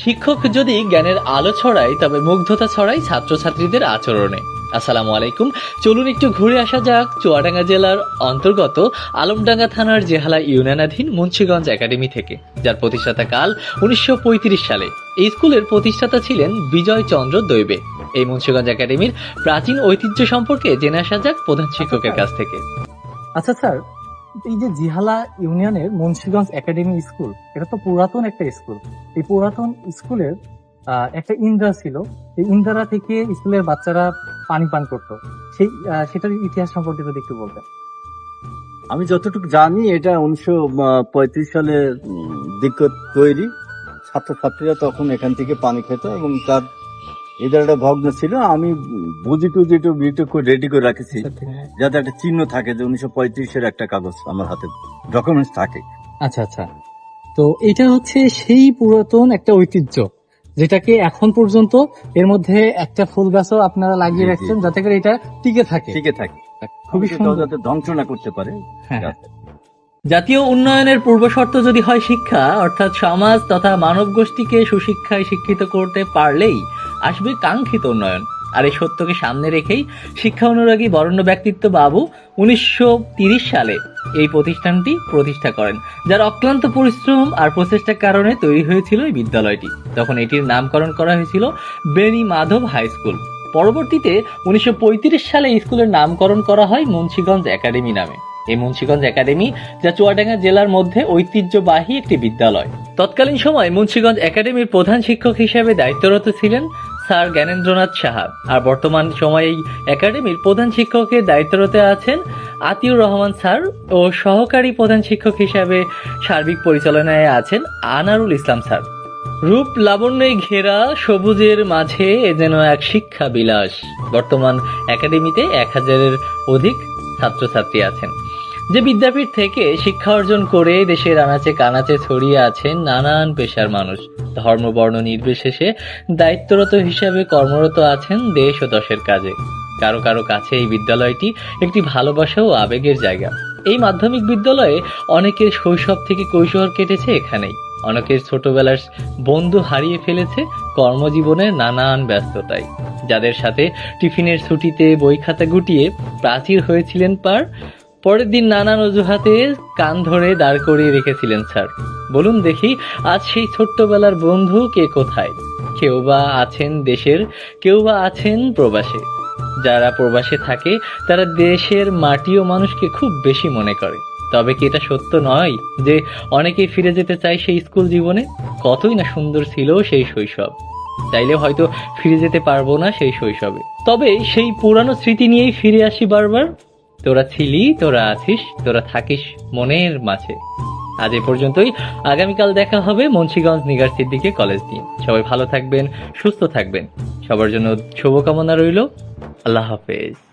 শিক্ষক যদি জ্ঞানের আলো ছড়ায়, তবে মুগ্ধতা ছড়ায় ছাত্রছাত্রীদের আচরণে। আসসালামু আলাইকুম। চলুন একটু ঘুরে আসা যাক চুয়াডাঙ্গা জেলার অন্তর্গত আলমডাঙ্গা থানার জেহালা ইউনিয়নাধীন মুন্সিগঞ্জ একাডেমি থেকে, যার প্রতিষ্ঠাতা কাল উনিশশো পঁয়ত্রিশ সালে। এই স্কুলের প্রতিষ্ঠাতা ছিলেন বিজয় চন্দ্র দৈবে। এই মুন্সিগঞ্জ একাডেমির প্রাচীন ঐতিহ্য সম্পর্কে জেনে আসা যাক প্রধান শিক্ষকের কাছ থেকে। আচ্ছা স্যার এই যে জিহালা ইউনিয়নের মুন্সিগঞ্জ একাডেমি স্কুল, এটা তো পুরাতন একটা স্কুল। এই পুরাতন স্কুলের একটা ইন্দ্রা ছিল। এই ইন্দ্রা থেকে স্কুলের বাচ্চারা পানি পান করতো। সেই সেটার ইতিহাস সম্পর্কে যদি একটু বলতেন। আমি যতটুকু জানি, এটা উনিশশো পঁয়ত্রিশ সালের দিক তৈরি। ছাত্রছাত্রীরা তখন এখান থেকে পানি খেত এবং তার এদারটা ভগ্ন ছিল আমি বুঝি টুজি একটু করে রেডি করে রাখেছি যাতে একটা চিহ্ন থাকে যে উনিশশো পঁয়ত্রিশের একটা কাগজ আমার হাতে ডকুমেন্টস থাকে। আচ্ছা আচ্ছা। তো এটা হচ্ছে সেই পুরাতন একটা ঐতিহ্য যেটাকে এখন পর্যন্ত এর মধ্যে একটা ফুল গাছও আপনারা লাগিয়ে। রাখছেন যাতে করে এটা টিকে থাকে। টিকে থাকে। খুবই সুন্দর। যাতে ধ্বংস না করতে পারে। হ্যাঁ, জাতীয় উন্নয়নের পূর্বশর্ত যদি হয় শিক্ষা অর্থাৎ সমাজ তথা মানব গোষ্ঠীকে সুশিক্ষায় শিক্ষিত করতে পারলেই আসবে কাঙ্ক্ষিত উন্নয়ন। আর এই সত্যকে সামনে রেখেই শিক্ষা অনুরাগী বরণ্য ব্যক্তিত্ব বাবু উনিশশো সালে এই প্রতিষ্ঠানটি প্রতিষ্ঠা করেন, যার অক্লান্ত পরিশ্রম আর প্রচেষ্টার কারণে তৈরি হয়েছিল এই বিদ্যালয়টি। তখন এটির নামকরণ করা হয়েছিল বেনি মাধব হাই স্কুল। পরবর্তীতে উনিশশো সালে স্কুলের নামকরণ করা হয় মুন্সিগঞ্জ একাডেমি নামে। এই মুন্সিগঞ্জ একাডেমি যা চুয়াডাঙ্গা জেলার মধ্যে ঐতিহ্যবাহী একটি বিদ্যালয়। তৎকালীন সময় মুন্সিগঞ্জ একাডেমির প্রধান শিক্ষক হিসেবে দায়িত্বরত ছিলেন স্যার জ্ঞানেন্দ্রনাথ সাহা। আর বর্তমান সময়ে এই একাডেমির প্রধান শিক্ষকের দায়িত্বরত আছেন আতিউর রহমান স্যার ও সহকারী প্রধান শিক্ষক হিসাবে সার্বিক পরিচালনায় আছেন আনারুল ইসলাম স্যার। রূপ লাবণ্যে ঘেরা সবুজের মাঝে এ যেন এক শিক্ষা বিলাস বর্তমান একাডেমিতে এক হাজারের অধিক ছাত্রছাত্রী আছেন। যে বিদ্যাপীঠ থেকে শিক্ষা অর্জন করে দেশের আনাচে কানাচে ছড়িয়ে আছেন নানান পেশার মানুষ। ধর্ম, বর্ণ নির্বিশেষে দায়িত্বরত হিসাবে কর্মরত আছেন দেশ ও দশের কাজে। কারও কারও কাছে এই বিদ্যালয়টি একটি ভালোবাসা ও আবেগের জায়গা। এই মাধ্যমিক বিদ্যালয়ে অনেকের শৈশব থেকে কৈশোর কেটেছে এখানেই। অনেকের ছোটবেলার বন্ধু হারিয়ে ফেলেছে কর্মজীবনের নানান ব্যস্ততায়। যাদের সাথে টিফিনের ছুটিতে বই খাতা গুটিয়ে প্রাচীর হয়েছিলেন পার পরের দিন নানান অজুহাতে কান ধরে দাঁড় করিয়ে রেখেছিলেন, স্যার। বলুন দেখি, আজ সেই ছোট্টবেলার বন্ধু কে কোথায়? কেউ বা আছেন দেশের, কেউ বা আছেন প্রবাসে। যারা প্রবাসে থাকে, তারা দেশের মাটি ও মানুষকে খুব বেশি মনে করে। তবে কি এটা সত্য নয় যে অনেকেই ফিরে যেতে চায় সেই স্কুল জীবনে? কতই না সুন্দর ছিল সেই শৈশব। চাইলে হয়তো ফিরে যেতে পারব না সেই শৈশবে। তবে সেই পুরানো স্মৃতি নিয়েই ফিরে আসি বারবার। তোরা ছিলি, তোরা আছিস, তোরা থাকিস মনের মাঝে। আজ এ পর্যন্তই। আগামীকাল দেখা হবে মুন্সিগঞ্জ নিগার্সির দিকে কলেজ নিয়ে। সবাই ভালো থাকবেন, সুস্থ থাকবেন। সবার জন্য শুভকামনা রইল। আল্লাহ হাফেজ।